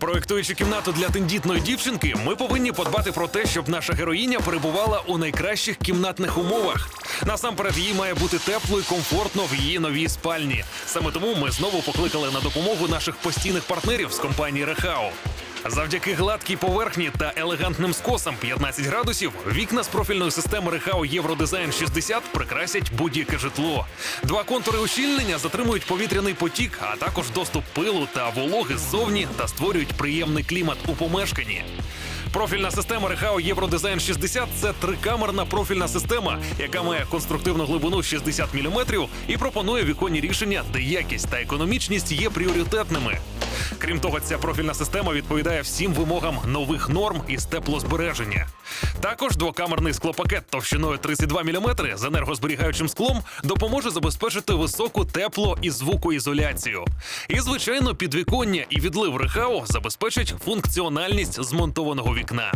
Проектуючи кімнату для тендітної дівчинки, ми повинні подбати про те, щоб наша героїня перебувала у найкращих кімнатних умовах. Насамперед, їй має бути тепло і комфортно в її новій спальні. Саме тому ми знову покликали на допомогу наших постійних партнерів з компанії Рехау. Завдяки гладкій поверхні та елегантним скосам 15 градусів вікна з профільної системи Рехау Євродизайн 60 прикрасять будь-яке житло. Два контури ущільнення затримують повітряний потік, а також доступ пилу та вологи ззовні та створюють приємний клімат у помешканні. Профільна система Рехау Євродизайн 60 – це трикамерна профільна система, яка має конструктивну глибину 60 мм і пропонує віконні рішення, де якість та економічність є пріоритетними. Крім того, ця профільна система відповідає всім вимогам нових норм із теплозбереження. Також двокамерний склопакет товщиною 32 мм з енергозберігаючим склом допоможе забезпечити високу тепло і звукоізоляцію. І, звичайно, підвіконня і відлив рехау забезпечать функціональність змонтованого вікна.